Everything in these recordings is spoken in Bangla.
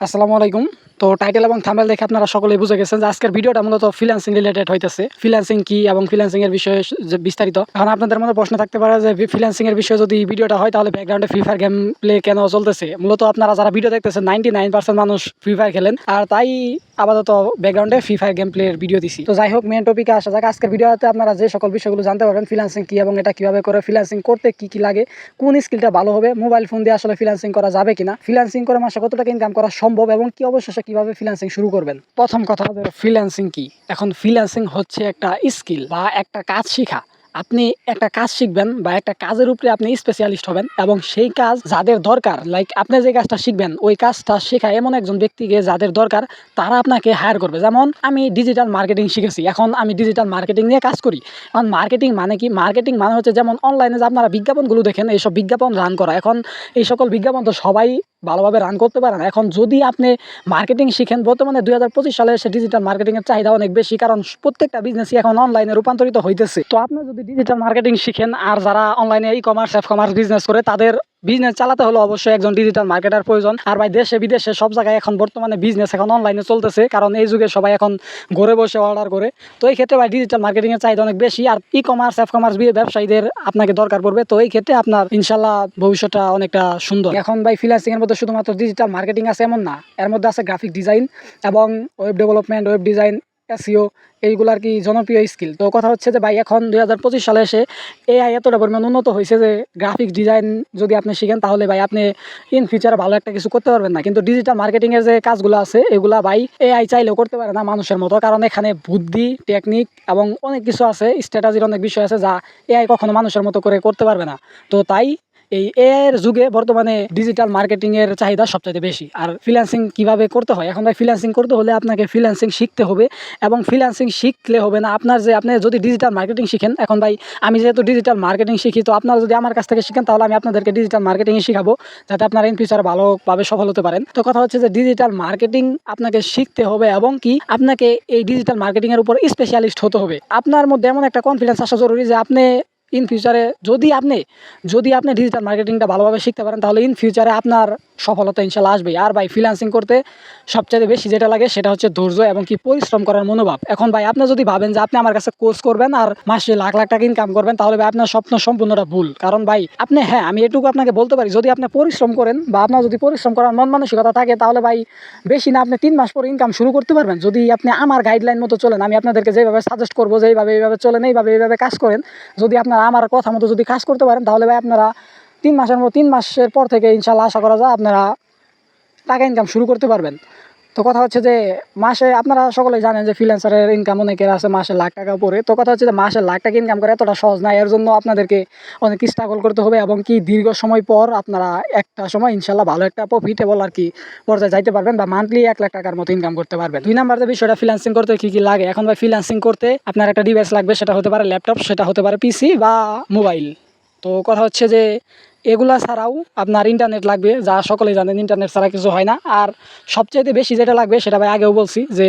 আসসালামু আলাইকুম। তো টাইটেল এবং থামেল দেখে আপনারা সকলেই বুঝে গেছেন যে আজকের ভিডিওটা মূলত ফ্রিল্যান্সিং রিলেটেড হইতেছে। ফ্রিল্যান্সিং কি এবং ফ্রিল্যান্সিং এর বিষয়ে যে বিস্তারিত। এখন আপনাদের মধ্যে প্রশ্ন থাকতে পারে যে ফ্রিল্যান্সিং এর বিষয়ে যদি ভিডিওটা হয় তাহলে ব্যাকগ্রাউন্ডে ফ্রি ফায়ার গেম প্লে কেন চলতেছে? মূলত আপনারা যারা ভিডিও দেখতেছেন নাইনটি নাইন পার্সেন্ট মানুষ ফ্রি ফায়ার খেলেন। আর তাই আপাতত ব্যাকগ্রাউন্ডে ফ্রি ফায়ার গেম প্লের ভিডিও দিছি। তো যাই হোক মেন টপিকে আসা যাক। আজকের ভিডিওতে আপনারা যে সকল বিষয়গুলো জানতে পারবেন ফ্রিল্যান্সিং কি এবং এটা কীভাবে করে ফ্রিল্যান্সিং করতে কি কি লাগে, কোন স্কিলটা ভালো হবে মোবাইল ফোন দিয়ে আসলে ফ্রিল্যান্সিং করা যাবে কিনা ফ্রিল্যান্সিং করে মাসে কত টাকা ইনকাম করা সম্ভব এবং কি অবশেষে কীভাবে ফ্রিল্যান্সিং শুরু করবেন? প্রথম কথা ফ্রিল্যান্সিং কি? এখন ফ্রিল্যান্সিং হচ্ছে একটা স্কিল বা একটা কাজ শেখা। আপনি একটা কাজ শিখবেন বা একটা কাজের উপরে আপনি স্পেশালিস্ট হবেন এবং সেই কাজ যাদের দরকার লাইক আপনি যে কাজটা শিখবেন, ওই কাজটা শেখা এমন একজন ব্যক্তিকে যাদের দরকার, তারা আপনাকে হায়ার করবে। যেমন আমি ডিজিটাল মার্কেটিং শিখেছি, এখন আমি ডিজিটাল মার্কেটিং নিয়ে কাজ করি। এখন মার্কেটিং মানে কি? মার্কেটিং মানে হচ্ছে যেমন অনলাইনে যে আপনারা বিজ্ঞাপনগুলো দেখেন, এইসব বিজ্ঞাপন রান করা। এখন এই সকল বিজ্ঞাপন তো সবাই ভালোভাবে রান করতে পারে না। এখন যদি আপনি মার্কেটিং শিখেন, বর্তমানে দুই হাজার পঁচিশ সালে এসে ডিজিটাল মার্কেটিংয়ের চাহিদা অনেক বেশি, কারণ প্রত্যেকটা বিজনেসই এখন অনলাইনে রূপান্তরিত হইতেছে। তো আপনি যদি ডিজিটাল মার্কেটিং শিখেন, আর যারা অনলাইনে e commerce F commerce business করে, তাদের বিজনেস চালাতে হলে অবশ্যই একজন ডিজিটাল মার্কেটার প্রয়োজন। আর ভাই, দেশে, বিদেশে সব জায়গায় এখন বর্তমানে বিজনেস এখন অনলাইনে চলতেছে, কারণ এই যুগে সবাই এখন ঘরে বসে অর্ডার করে। তো এই ক্ষেত্রে ভাই ডিজিটাল মার্কেটিংয়ের চাহিদা অনেক বেশি, আর ই কমার্স এফ কমার্স বিয়ে ব্যবসায়ীদের আপনাকে দরকার পড়বে। তো এই ক্ষেত্রে আপনার ইনশাল্লাহ ভবিষ্যৎটা অনেকটা সুন্দর। এখন ভাই ফ্রিল্যান্সিংয়ের মধ্যে শুধুমাত্র ডিজিটাল মার্কেটিং আছে এমন না, এর মধ্যে আছে গ্রাফিক ডিজাইন এবং web development web design SEO, এইগুলো আর কি জনপ্রিয় স্কিল তো কথা হচ্ছে যে ভাই, এখন দুই পঁচিশ সালে এসে এআই এতটা পরিমাণ উন্নত হয়েছে যে গ্রাফিক ডিজাইন যদি আপনি শিখেন, তাহলে ভাই আপনি ইন ফিউচার ভালো একটা কিছু করতে পারবেন না। কিন্তু ডিজিটাল মার্কেটিংয়ের যে কাজগুলো আছে, এগুলা ভাই এআই চাইলেও করতে পারে না মানুষের মতো। কারণ এখানে বুদ্ধি টেকনিক এবং অনেক কিছু আছে স্ট্র্যাটাজির অনেক বিষয় আছে যা এআই কখনো মানুষের মতো করে করতে পারবে না। তো তাই এই এর যুগে বর্তমানে ডিজিটাল মার্কেটিংয়ের চাহিদা সবচাইতে বেশি। আর ফ্রিল্যান্সিং কীভাবে করতে হয়? এখন ভাই ফ্রিল্যান্সিং করতে হলে আপনাকে ফ্রিল্যান্সিং শিখতে হবে এবং ফ্রিল্যান্সিং শিখলে হবে না আপনার যে, আপনি যদি ডিজিটাল মার্কেটিং শিখেন, এখন ভাই আমি যেহেতু ডিজিটাল মার্কেটিং শিখি, তো আপনারা যদি আমার কাছ থেকে শিখেন, তাহলে আমি আপনাদেরকে ডিজিটাল মার্কেটিংয়ে শিখাবো, যাতে আপনারা ইন ফিউচার ভালোভাবে সফল হতে পারেন। তো কথা হচ্ছে যে ডিজিটাল মার্কেটিং আপনাকে শিখতে হবে এবং কি আপনাকে এই ডিজিটাল মার্কেটিংয়ের উপর স্পেশালিস্ট হতে হবে। আপনার মধ্যে এমন একটা কনফিডেন্স আসা জরুরি যে, আপনি ইন ফিউচারে যদি আপনি যদি আপনি ডিজিটাল মার্কেটিংটা ভালোভাবে শিখতে পারেন, তাহলে ইন ফিউচারে আপনার সফলতা ইনশাল্লাহ আসবে আর ভাই ফ্রিল্যান্সিং করতে সবচেয়ে বেশি যেটা লাগে সেটা হচ্ছে ধৈর্য এবং কি পরিশ্রম করার মনোভাব। এখন ভাই, আপনি যদি ভাবেন যে আপনি আমার কাছে কোর্স করবেন আর মাসে লাখ লাখ টাকা ইনকাম করবেন, তাহলে ভাই আপনার স্বপ্ন সম্পূর্ণটা ভুল। কারণ ভাই, আপনি হ্যাঁ আমি এটুকু আপনাকে বলতে পারি, যদি আপনি পরিশ্রম করেন বা আপনার যদি পরিশ্রম করার মন মানসিকতা থাকে, তাহলে ভাই, বেশি না আপনি তিন মাস পরে ইনকাম শুরু করতে পারবেন। যদি আপনি আমার গাইডলাইন মতো চলেন, আমি আপনাদেরকে যেভাবে সাজেস্ট করব যে এইভাবে এইভাবে চলেন, এইভাবে এইভাবে কাজ করেন, যদি আপনারা আমার কথা মতো যদি কাজ করতে পারেন, তাহলে ভাই আপনারা তিন মাসের মতো, তিন মাসের পর থেকে ইনশাল্লাহ আশা করা যায় আপনারা টাকা ইনকাম শুরু করতে পারবেন। তো কথা হচ্ছে যে, মাসে আপনারা সকলেই জানেন যে ফ্রিল্যান্সারের ইনকাম অনেকের আছে মাসে লাখ টাকা পরে তো কথা হচ্ছে যে, মাসে লাখ টাকা ইনকাম করে এতটা সহজ না, এর জন্য আপনাদেরকে অনেক স্ট্রাগল করতে হবে এবং কি দীর্ঘ সময় পর আপনারা একটা সময় ইনশাল্লাহ ভালো একটা প্রফিটেবল আর কি পর্যায়ে যাইতে পারবেন বা মান্থলি এক লাখ টাকার মতো ইনকাম করতে পারবেন। দুই নাম্বার যে বিষয়টা ফ্রিল্যান্সিং করতে কী কী লাগে? এখন ভাই ফ্রিল্যান্সিং করতে আপনার একটা ডিভাইস লাগবে, সেটা হতে পারে ল্যাপটপ সেটা হতে পারে পিসি বা মোবাইল তো কথা হচ্ছে যে এগুলা ছাড়াও আপনার ইন্টারনেট লাগবে, যা সকলে জানেন ইন্টারনেট ছাড়া কিছু হয় না। আর সবচাইতে বেশি যেটা লাগবে, সেটা ভাই আগেও বলছি যে,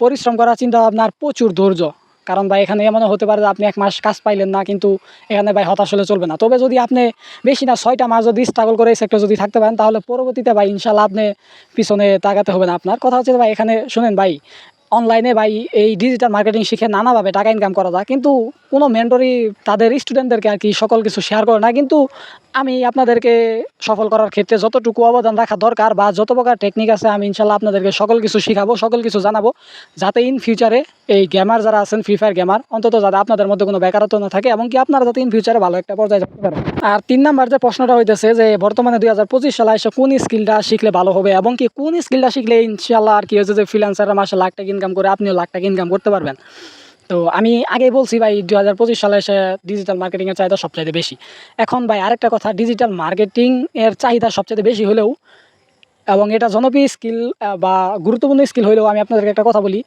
পরিশ্রম করার চিন্তা আপনার প্রচুর ধৈর্য। কারণ ভাই এখানে এমনও হতে পারে যে, আপনি এক মাস কাজ পাইলেন না, কিন্তু এখানে ভাই হতাশ হলে চলবে না। তবে যদি আপনি বেশি না, ছয়টা মাস যদি স্ট্রাগল করে এই সেক্টর যদি থাকতে পারেন, তাহলে পরবর্তীতে ভাই ইনশাল্লাহ আপনি পিছনে তাকাতে হবে না আপনার। কথা হচ্ছে ভাই এখানে, শুনেন ভাই অনলাইনে ভাই এই ডিজিটাল মার্কেটিং শিখে নানাভাবে টাকা ইনকাম করা যায়। কিন্তু কোনো মেন্টরই তাদের স্টুডেন্টদেরকে আর কি সকল কিছু শেয়ার করে না। কিন্তু আমি আপনাদেরকে সফল করার ক্ষেত্রে যতটুকু অবদান রাখা দরকার বা যত প্রকার টেকনিক আছে, আমি ইনশাল্লাহ আপনাদেরকে সকল কিছু শিখাবো, সকল কিছু জানাব। যাতে ইন ফিউচারে এই গেমার যারা আছেন ফ্রি ফায়ার গেমার অন্তত যাতে আপনাদের মধ্যে কোনো বেকারত্ব না থাকে এবং কি আপনারা যাতে ইন ফিউচারে ভালো একটা পর্যায়ে যেতে পারেন। আর তিন নাম্বার যে প্রশ্নটা হইতেছে যে, বর্তমানে দুই হাজার পঁচিশ সালে এসে কোন স্কিলটা শিখলে ভালো হবে এবং কি কোন স্কিলটা শিখলে ইনশাল্লাহ আর কি হয়েছে যে ফ্রিল্যান্সাররা মাসে লাখ টাকা ইনকাম করে আপনিও লাখ টাকা ইনকাম করতে পারবেন। তো আমি আগেই বলছি ভাই দু হাজার পঁচিশ সালে এসে ডিজিটাল মার্কেটিংয়ের চাহিদা সবচাইতে বেশি। এখন ভাই আরেকটা কথা ডিজিটাল মার্কেটিং এর চাহিদা সবচাইতে বেশি হলেও এবং এটা জনপ্রিয় স্কিল বা গুরুত্বপূর্ণ স্কিল হলেও আমি আপনাদেরকে একটা কথা বলি,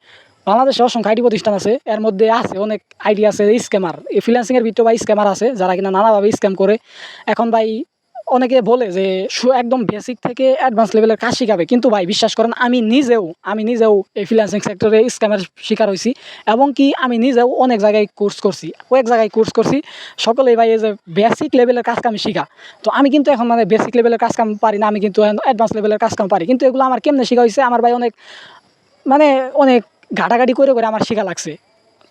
বাংলাদেশে অসংখ্য আইটি প্রতিষ্ঠান আছে, এর মধ্যে আছে অনেক আইডি আছে স্ক্যামার এই ফ্রিল্যান্সিংয়ের ভিতরে বা স্ক্যামার আছে, যারা কিনা নানাভাবে স্ক্যাম করে। এখন ভাই অনেকে বলে যে সু- একদম বেসিক থেকে অ্যাডভান্স লেভেলের কাজ শিখাবে। কিন্তু ভাই, বিশ্বাস করেন, আমি নিজেও আমি নিজেও এই ফ্রিল্যান্সিং সেক্টরে স্ক্যামের শিকার হয়েছি এবং কি আমি নিজেও অনেক জায়গায় কোর্স করছি, কয়েক জায়গায় কোর্স করছি। সকলেই ভাই, এই যে বেসিক লেভেলের কাজ কাম শিখা। তো আমি কিন্তু এখন মানে বেসিক লেভেলের কাজ কাম পারি না, আমি কিন্তু অ্যাডভান্স লেভেলের কাজ কাম পারি। কিন্তু এগুলো আমার কেমনে শেখা হয়েছে আমার ভাই অনেক মানে অনেক ঘাটাঘাটি করে করে আমার শেখা লাগছে।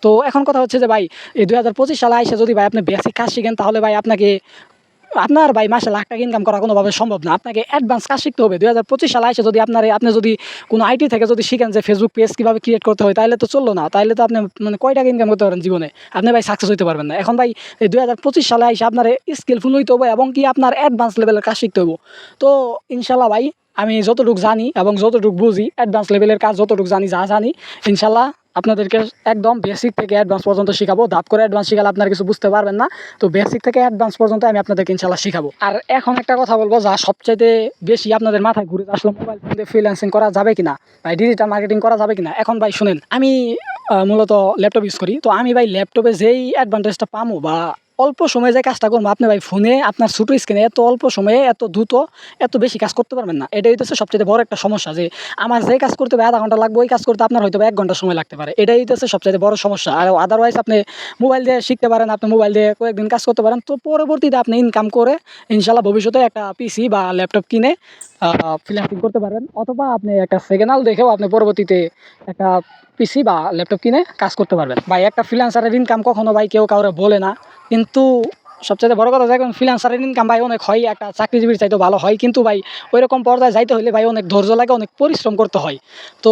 তো এখন কথা হচ্ছে যে ভাই, এই দুই হাজার পঁচিশ সালে এসে যদি ভাই আপনি বেসিক কাজ শিখেন, তাহলে ভাই আপনাকে আপনার ভাই মাসে লাখ টাকা ইনকাম করা কোনোভাবে সম্ভব না। আপনাকে অ্যাডভান্স কাজ শিখতে হবে। দুই হাজার পঁচিশ সালে এসে যদি আপনার, আপনি যদি কোনো আইটি থেকে যদি শিখেন যে ফেসবুক পেজ কীভাবে ক্রিয়েট করতে হয়, তাহলে তো চলল না। তাহলে তো আপনি মানে কয় টাকা ইনকাম করতে পারেন জীবনে? আপনি ভাই সাকসেস হতে পারবেন না। এখন ভাই দুই হাজার পঁচিশ সালে এসে আপনার স্কিলফুল হইতে হবে এবং কি আপনার অ্যাডভান্স লেভেলের কাজ শিখতে হবে তো ইনশাল্লাহ ভাই, আমি যতটুকু জানি এবং যতটুকু বুঝি অ্যাডভান্স লেভেলের কাজ যতটুকু জানি, যা জানি ইনশাল্লাহ আপনাদেরকে একদম বেসিক থেকে অ্যাডভান্স পর্যন্ত শিখাবো। ধাপ করে অ্যাডভান্স শিখালে আপনারা কিছু বুঝতে পারবেন না। তো বেসিক থেকে অ্যাডভান্স পর্যন্ত আমি আপনাদেরকে ইনশাল্লাহ শিখাবো। আর এখন একটা কথা বলব, যা সবচাইতে বেশি আপনাদের মাথায় ঘুরে আসলো মোবাইল ফোন দিয়ে ফ্রিল্যান্সিং করা যাবে কিনা, ভাই ডিজিটাল মার্কেটিং করা যাবে কিনা, এখন ভাই শুনেন, আমি মূলত ল্যাপটপ ইউজ করি। তো আমি ভাই ল্যাপটপে যেই অ্যাডভান্টেজটা পামো বা অল্প সময়ে যে কাজটা করব, আপনি ভাই ফোনে আপনার ছোটো স্ক্রিনে এত অল্প সময়ে এত দ্রুত এত বেশি কাজ করতে পারবেন না। এটাই হচ্ছে সবচেয়ে বড় একটা সমস্যা যে, আমার যে কাজ করতে হবে, আধা ঘণ্টা লাগবে, ওই কাজ করতে আপনার হয়তো এক ঘণ্টা সময় লাগতে পারে। এটাই হচ্ছে সবচেয়ে বড় সমস্যা। আর আদারওয়াইজ আপনি মোবাইল দিয়ে শিখতে পারেন, আপনি মোবাইল দিয়ে কয়েকদিন কাজ করতে পারেন। তো পরবর্তীতে আপনি ইনকাম করে, ইনশাল্লাহ ভবিষ্যতে একটা পিসি বা ল্যাপটপ কিনে ফ্রিল্যান্সিং করতে পারেন, অথবা আপনি একটা সেকেন্ডাল দেখেও আপনি পরবর্তীতে একটা পিসি বা ল্যাপটপ কিনে কাজ করতে পারবেন। ভাই, একটা ফ্রিল্যান্সারের ইনকাম কখনো ভাই কেউ কাউরে বলে না, কিন্তু সবচেয়ে বড় কথা দেখুন ফ্রিল্যান্সারের ইনকাম ভাই অনেক হয়, একটা চাকরিজীবীর চাইতে ভালো হয়, কিন্তু ভাই ওইরকম পর্যায়ে যাইতে হলে ভাই অনেক ধৈর্য লাগে, অনেক পরিশ্রম করতে হয়। তো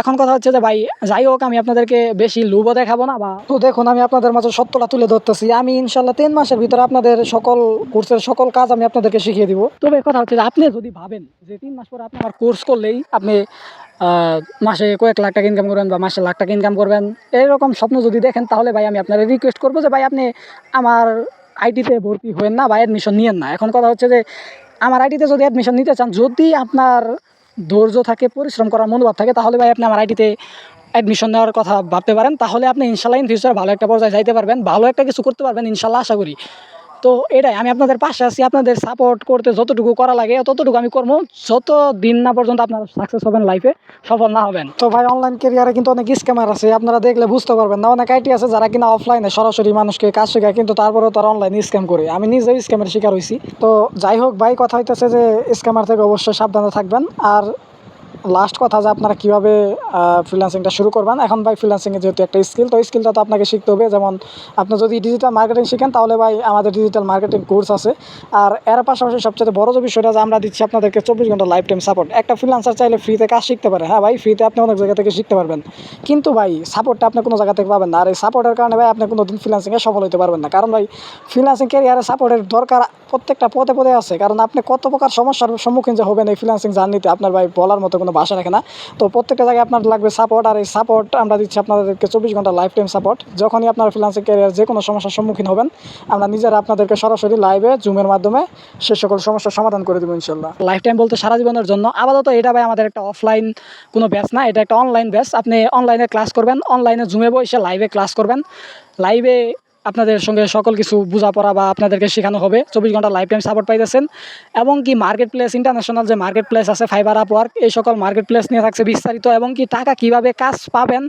এখন কথা হচ্ছে যে ভাই, যাই হোক, আমি আপনাদেরকে বেশি লুবও দেখাবো না, বা তো দেখুন, আমি আপনাদের মাঝে সত্যটা তুলে ধরতেছি। আমি ইনশাল্লাহ তিন মাসের ভিতরে আপনাদের সকল কোর্সের সকল কাজ আমি আপনাদেরকে শিখিয়ে দিব। তবে কথা হচ্ছে যে আপনি যদি ভাবেন যে তিন মাস পরে আপনি আমার কোর্স করলেই আপনি মাসে কয়েক লাখ টাকা ইনকাম করবেন বা মাসে লাখ টাকা ইনকাম করবেন, এরকম স্বপ্ন যদি দেখেন, তাহলে ভাই আমি আপনার রিকোয়েস্ট করব যে ভাই, আপনি আমার আইটিতে ভর্তি হবেন না বা অ্যাডমিশন নিয়েন না। এখন কথা হচ্ছে যে, আমার আইটিতে যদি অ্যাডমিশন নিতে চান, যদি আপনার ধৈর্য থাকে, পরিশ্রম করার মনোভাব থাকে, তাহলে ভাই আপনি আমার আইটিতে অ্যাডমিশন নেওয়ার কথা ভাবতে পারেন। তাহলে আপনি ইনশাল্লাহ ইন ফিউচার ভালো একটা পর্যায়ে যাইতে পারবেন, ভালো একটা কিছু করতে পারবেন, ইনশাল্লাহ আশা করি। তো এটাই, আমি আপনাদের পাশে আছি, আপনাদের সাপোর্ট করতে যতটুকু করা লাগে, ততটুকু আমি করব। যত দিন না পর্যন্ত আপনারা সাকসেস হবেন লাইফে সফল না হবেন। তো ভাই অনলাইন কেরিয়ারে কিন্তু অনেক স্ক্যামার আছে, আপনারা দেখলে বুঝতে পারবেন না। অনেক আইটি আছে যারা কিনা অফলাইনে সরাসরি মানুষকে কাজ শেখায়, কিন্তু তারপরেও তারা অনলাইনে স্ক্যাম করে। আমি নিজেও স্ক্যামের শিকার হয়েছি। তো যাই হোক ভাই, কথা হইতেছে যে স্ক্যামার থেকে অবশ্যই সাবধানে থাকবেন। আর লাস্ট কথা যে আপনারা কীভাবে ফ্রিল্যান্সিংটা শুরু করবেন? এখন ভাই ফ্রিল্যান্সিংয়ে যেহেতু একটা স্কিল তো স্কিলটা তো আপনাকে শিখতে হবে। যেমন আপনি যদি ডিজিটাল মার্কেটিং শিখেন, তাহলে ভাই আমাদের ডিজিটাল মার্কেটিং কোর্স আছে। আর এর পাশাপাশি সবচেয়ে বড় যে বিষয়টা যে আমরা দিচ্ছি আপনাদেরকে চব্বিশ ঘণ্টা লাইফ টাইম সাপোর্ট একটা ফ্রিল্যান্সার চাইলে ফ্রিতে কাজ শিখতে পারে। হ্যাঁ ভাই ফ্রিতে আপনি অনেক জায়গা থেকে শিখতে পারবেন। কিন্তু ভাই সাপোর্টটা আপনি কোনো জায়গা থেকে পাবেন না। আর এই সাপোর্টের কারণে ভাই আপনি কোনো দিন ফ্রিল্যান্সিংয়ে সফল হতে পারবেন না। কারণ ভাই ফ্রিল্যান্সিং ক্যারিয়ারে সাপোর্টের দরকার প্রত্যেকটা পদে পদে আছে। কারণ আপনি কত প্রকার সমস্যার সম্মুখীন যে হবেন এই ফ্রিল্যান্সিং জার্নিতে আপনার ভাই বলার মতো কোনো ভাষা রাখে না তো প্রত্যেকটা জায়গায় আপনার লাগবে সাপোর্ট আর এই সাপোর্ট আমরা দিচ্ছি আপনাদেরকে চব্বিশ ঘণ্টা লাইফ টাইম সাপোর্ট যখনই আপনার ফ্রিল্যান্সিং ক্যারিয়ার যে কোনো সমস্যার সম্মুখীন হবেন, আমরা নিজেরা আপনাদেরকে সরাসরি লাইভে জুমের মাধ্যমে সে সকল সমস্যার সমাধান করে দেবো ইনশাল্লাহ লাইফ টাইম বলতে সারা জীবনের জন্য। আপাতত এটা ভাই আমাদের একটা অফলাইন কোনো ব্যাচ না, এটা একটা অনলাইন ব্যাচ আপনি অনলাইনে ক্লাস করবেন অনলাইনে জুমে বসে লাইভে ক্লাস করবেন। লাইভে আপনাদের সঙ্গে সকল কিছু বোঝাপড়া বা আপনাদেরকে শেখানো হবে। চব্বিশ ঘণ্টা লাইফ টাইম সাপোর্ট পাইতেছেন। এবং কি মার্কেট প্লেস ইন্টারন্যাশনাল যে মার্কেট প্লেস আছে ফাইবার আপওয়ার্ক এই সকল মার্কেট প্লেস নিয়ে থাকছে বিস্তারিত। এবং কি টাকা কীভাবে কাজ পাবেন,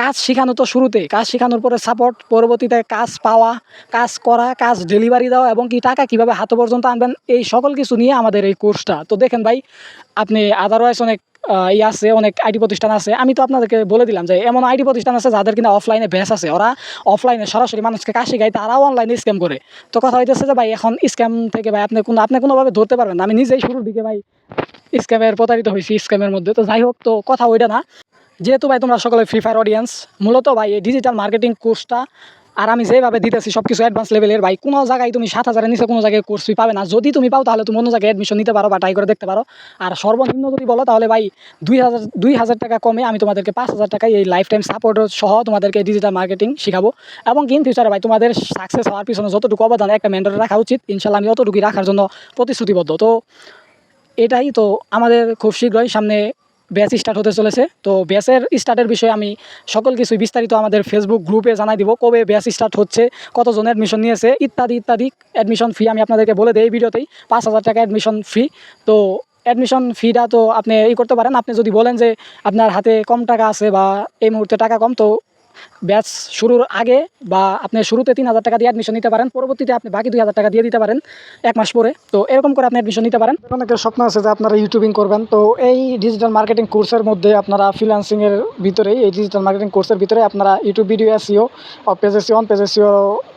কাজ শেখানো তো শুরুতে কাজ শেখানোর পরে সাপোর্ট পরবর্তীতে কাজ পাওয়া, কাজ করা, কাজ ডেলিভারি দেওয়া এবং কি টাকা কীভাবে হাত পর্যন্ত আনবেন, এই সকল কিছু নিয়ে আমাদের এই কোর্সটা তো দেখেন ভাই, আপনি আদারওয়াইজ অনেক ই আছে, অনেক আইটি প্রতিষ্ঠান আছে। আমি তো আপনাদেরকে বলে দিলাম যে, এমন আইটি প্রতিষ্ঠান আছে যাদের কিনা অফলাইনে ব্যাস আছে। ওরা অফলাইনে সরাসরি মানুষকে কাশি শেখায় তারাও অনলাইনে স্ক্যাম করে। তো কথা হইতেছে যে, ভাই, এখন স্ক্যাম থেকে ভাই, আপনি কোনো, আপনি কোনোভাবে ধরতে পারবেন না। আমি নিজেই শুরুর দিকে, ভাই স্ক্যামের প্রতারিত হয়েছি স্ক্যামের মধ্যে। তো যাই হোক, তো কথা ওইটা না। যেহেতু ভাই, তোমরা সকলে ফ্রি ফায়ার অডিয়েন্স মূলত ভাই, এই ডিজিটাল মার্কেটিং কোর্সটা আর আমি যেভাবে দিতেছি সব কিছু অ্যাডভান্স লেভেলের ভাই। কোনো জায়গায় তুমি সাত হাজারের নিচে কোনো জায়গায় কোর্স পাবে না। যদি তুমি পাও, তাহলে তুমি অন্য জায়গায় অ্যাডমিশন নিতে পারো বা ট্রাই করে দেখতে পারো। আর সর্বনিম্ন যদি বলো, তাহলে ভাই, দুই হাজার দুই হাজার টাকা কমে আমি তোমাদেরকে পাঁচ হাজার টাকায় এই লাইফ টাইম সাপোর্ট সহ তোমাদেরকে ডিজিটাল মার্কেটিং শেখাবো। এবং ইন ফিউচারে ভাই, তোমাদের সাকসেস হওয়ার পিছনে যতটুকু অবদান একটা মেন্টরে রাখা উচিত ইনশাল্লাহ আমি অতটুকুই রাখার জন্য প্রতিশ্রুতিবদ্ধ। তো, এটাই তো আমাদের খুব শীঘ্রই সামনে ব্যাচ স্টার্ট হতে চলেছে। তো ব্যাচের স্টার্টের বিষয়ে আমি সকল কিছু বিস্তারিত আমাদের ফেসবুক গ্রুপে জানাই দিব, কবে ব্যাচ স্টার্ট হচ্ছে, কতজন অ্যাডমিশন নিয়েছে, ইত্যাদি ইত্যাদি। অ্যাডমিশন ফি আমি আপনাদেরকে বলে দিই এই ভিডিওতেই, পাঁচ হাজার টাকা অ্যাডমিশন ফি তো অ্যাডমিশন ফিটা তো আপনি এই করতে পারেন। আপনি যদি বলেন যে আপনার হাতে কম টাকা আছে বা এই মুহূর্তে টাকা কম, তো ব্যাচ শুরুর আগে বা আপনি শুরুতে তিন হাজার টাকা দিয়ে অ্যাডমিশন নিতে পারেন পরবর্তীতে আপনি বাকি দুই হাজার টাকা দিয়ে দিতে পারেন এক মাস পরে। তো এরকম করে আপনি অ্যাডমিশন নিতে পারেন। অনেকের স্বপ্ন আছে যে আপনারা ইউটিউবিং করবেন। তো এই ডিজিটাল মার্কেটিং কোর্সের মধ্যে আপনারা ফ্রিল্যান্সিংয়ের ভিতরেই এই ডিজিটাল মার্কেটিং কোর্সের ভিতরে আপনারা YouTube video SEO page SEO on page SEO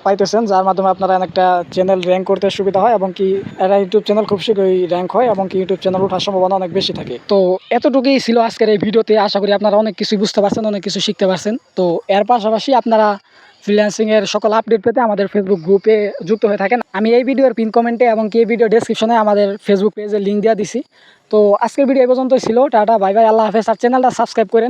পাইতেছেন যার মাধ্যমে আপনারা একটা চ্যানেল র্যাঙ্ক করতে সুবিধা হয় এবং কি একটা ইউটিউব চ্যানেল খুব শীঘ্রই র্যাঙ্ক হয় এবং কি ইউটিউব চ্যানেল ওঠার সম্ভাবনা অনেক বেশি থাকে। তো এতটুকুই ছিল আজকের এই ভিডিওতে। আশা করি আপনারা অনেক কিছু বুঝতে পারছেন অনেক কিছু শিখতে পারছেন। তো এর পাশাপাশি আপনারা ফ্রিল্যান্সিংয়ের সকল আপডেট পেতে আমাদের ফেসবুক গ্রুপে যুক্ত হয়ে থাকেন। আমি এই ভিডিওর পিন কমেন্টে এবং কি ভিডিও ডেসক্রিপশনে আমাদের ফেসবুক পেজের লিঙ্ক দেওয়া দিছি। তো আজকের ভিডিও এই পর্যন্তই ছিল। টাটা বাই বাই আল্লাহ হাফেজ। আর চ্যানেলটা সাবস্ক্রাইব করেন।